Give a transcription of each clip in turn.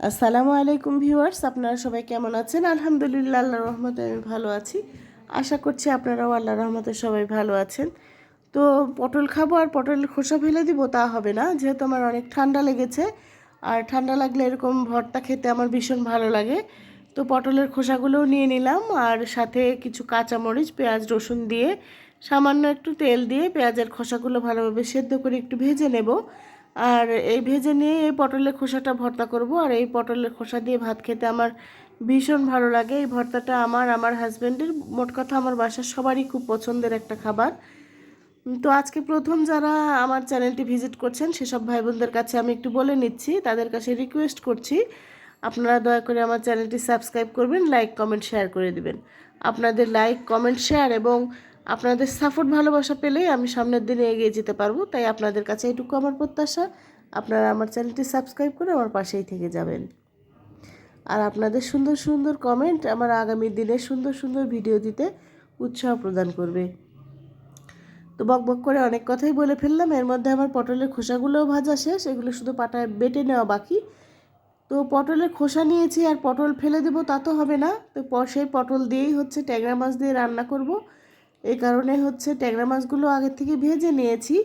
আসসালামু আলাইকুম ভিউয়ার্স, আপনারা সবাই কেমন আছেন? আলহামদুলিল্লাহ আল্লাহ রহমতে আমি ভালো আছি। আশা করছি আপনারাও আল্লাহ রহমতে সবাই ভালো আছেন। তো পটল খাব আর পটলের খোসা ফেলে দিব, তা হবে না। যেহেতু আমার অনেক ঠান্ডা লেগেছে, আর ঠান্ডা লাগলে এরকম ভর্তা খেতে আমার ভীষণ ভালো লাগে। তো পটলের খোসাগুলোও নিয়ে নিলাম, আর সাথে কিছু কাঁচামরিচ, পেঁয়াজ, রসুন দিয়ে সামান্য একটু তেল দিয়ে পেঁয়াজের খোসাগুলো ভালোভাবে সেদ্ধ করে একটু ভেজে নেব। আর এই ভেজে নিয়ে এই পটলের খোসাটা ভর্তা করব। আর এই পটলের খোসা দিয়ে ভাত খেতে আমার ভীষণ ভালো লাগে। এই ভর্তাটা আমার আমার হাজব্যান্ডের মোট কথা আমার বাসার সবারই খুব পছন্দের একটা খাবার। তো আজকে প্রথম যারা আমার চ্যানেলটি ভিজিট করছেন, সেসব ভাই বোনদের কাছে আমি একটু বলে নিচ্ছি। তাদের কাছে রিকোয়েস্ট করছি, আপনারা দয়া করে আমার চ্যানেলটি সাবস্ক্রাইব করবেন, লাইক, কমেন্ট, শেয়ার করে দিবেন। আপনাদের লাইক, কমেন্ট, শেয়ার এবং আপনাদের সাপোর্ট ভালোবাসা পেলেই আমি সামনের দিনে এগিয়ে যেতে পারব, তাই আপনাদের কাছে এটুকু আমার প্রত্যাশা। আপনারা আমার চ্যানেলটি সাবস্ক্রাইব করে আমার পাশেই থেকে যাবেন। আর আপনাদের সুন্দর সুন্দর কমেন্ট আমার আগামী দিনে সুন্দর সুন্দর ভিডিও দিতে উৎসাহ প্রদান করবে। তো বক বক করে অনেক কথাই বলে ফেললাম, এর মধ্যে আমার পটলের খোসাগুলোও ভাজা শেষ, এগুলো শুধু পাটায় বেটে নেওয়া বাকি। তো পটলের খোসা নিয়েছি আর পটল ফেলে দেবো তা তো হবে না, তো সেই পটল দিয়েই হচ্ছে ট্যাংরা মাছ দিয়ে রান্না করব। এই কারণে হচ্ছে ট্যাংরা মাছগুলো আগের থেকে ভেজে নিয়েছি।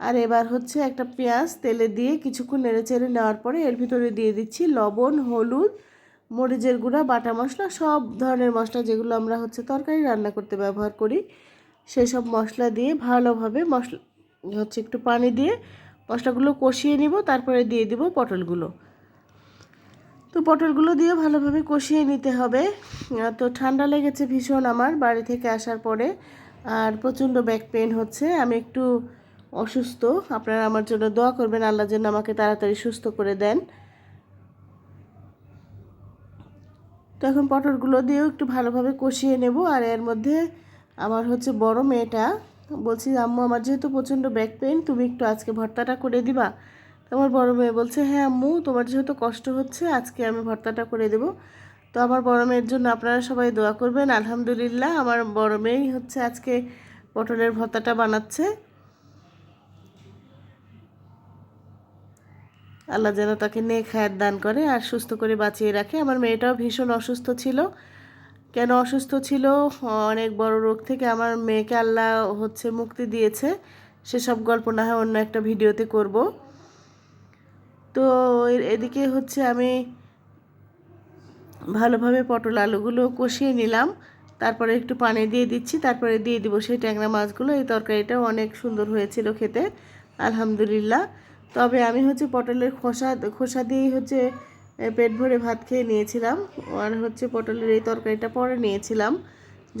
আর এবার হচ্ছে একটা পেঁয়াজ তেলে দিয়ে কিছুক্ষণ নেড়ে চেড়ে নেওয়ার পরে এর ভিতরে দিয়ে দিচ্ছি লবণ, হলুদ, মরিচের গুঁড়া, বাটা মশলা, সব ধরনের মশলা যেগুলো আমরা হচ্ছে তরকারি রান্না করতে ব্যবহার করি। সেই সব মশলা দিয়ে ভালোভাবে মশলা, হচ্ছে একটু পানি দিয়ে মশলাগুলো কষিয়ে নিব, তারপরে দিয়ে দিব পটলগুলো। তো পটলগুলো দিয়ে ভালোভাবে কষিয়ে নিতে হবে। তো ঠান্ডা লেগেছে ভীষণ আমার বাড়ি থেকে আসার পরে। আর প্রচণ্ড ব্যাক পেন হচ্ছে। আমি একটু অসুস্থ। আপনারা আমার জন্য দোয়া করবেন, আল্লাহ যেন আমাকে তাড়াতাড়ি সুস্থ করে দেন। তো এখন পটলগুলো দিয়েও একটু ভালোভাবে কষিয়ে নেব। আর এর মধ্যে আমার হচ্ছে বড় মেয়েটা। বলছি, আম্মু, আমার যেহেতু প্রচণ্ড ব্যাক পেন তুমি একটু আজকে ভর্তাটা করে দিবা। আমার বড় মেয়ে বলছে হ্যাঁ আম্মু, তোমার যেহেতু কষ্ট হচ্ছে, আজকে আমি ভর্তাটা করে দেব। তো আমার বড় মেয়ের জন্য আপনারা সবাই দোয়া করবেন। আলহামদুলিল্লাহ, আমার বড় মেয়েই হচ্ছে আজকে পটলের ভর্তাটা বানাচ্ছে। আল্লাহ যেন তাকে নেক খায়ের দান করে আর সুস্থ করে বাঁচিয়ে রাখে। আমার মেয়েটাও ভীষণ অসুস্থ ছিল। কেন অসুস্থ ছিল? অনেক বড় রোগ থেকে আমার মেয়েকে আল্লাহ হচ্ছে মুক্তি দিয়েছে। সেসব গল্প না হয় অন্য একটা ভিডিওতে করব। এদিকে হচ্ছে আমি ভালোভাবে পটল আলুগুলো কষিয়ে নিলাম। তারপরে একটু পানি দিয়ে দিচ্ছি, তারপরে দিয়ে দিব সেই ট্যাংরা মাছগুলো। এই তরকারিটাও অনেক সুন্দর হয়েছিল খেতে, আলহামদুলিল্লাহ। তবে আমি হচ্ছে পটলের খোসা খোসা দিয়েই হচ্ছে পেট ভরে ভাত খেয়ে নিয়েছিলাম। আর হচ্ছে পটলের এই তরকারিটা পরে নিয়েছিলাম।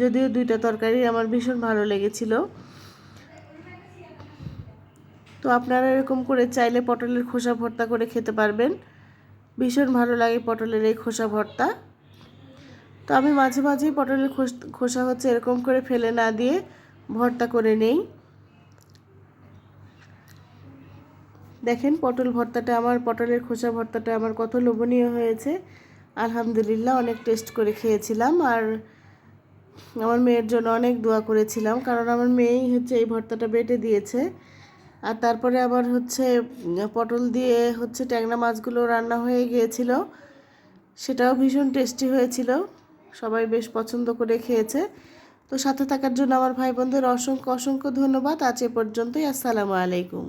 যদিও দুইটা তরকারি আমার ভীষণ ভালো লেগেছিলো। তো আপনারা এরকম করে চাইলে পটলের খোসা ভর্তা করে খেতে পারবেন। ভীষণ ভালো লাগে পটলের এই খোসা ভর্তা। তো আমি মাঝে মাঝেই পটলের খোসা হচ্ছে এরকম করে ফেলে না দিয়ে ভর্তা করে নেই। দেখেন পটল ভর্তাটা আমার, পটলের খোসা ভর্তাটা আমার কত লোভনীয় হয়েছে। আলহামদুলিল্লাহ অনেক টেস্ট করে খেয়েছিলাম আর আমার মেয়ের জন্য অনেক দোয়া করেছিলাম, কারণ আমার মেয়েই হচ্ছে এই ভর্তাটা বেটে দিয়েছে। আর তারপরে আবার হচ্ছে পটল দিয়ে হচ্ছে ট্যাংরা মাছগুলো রান্না হয়ে গিয়েছিল। সেটাও ভীষণ টেস্টি হয়েছিল। সবাই বেশ পছন্দ করে খেয়েছে। তো সাথে থাকার জন্য আমার ভাই বোনদের অসংখ্য অসংখ্য ধন্যবাদ। আজ এ পর্যন্তই। আসসালামু আলাইকুম।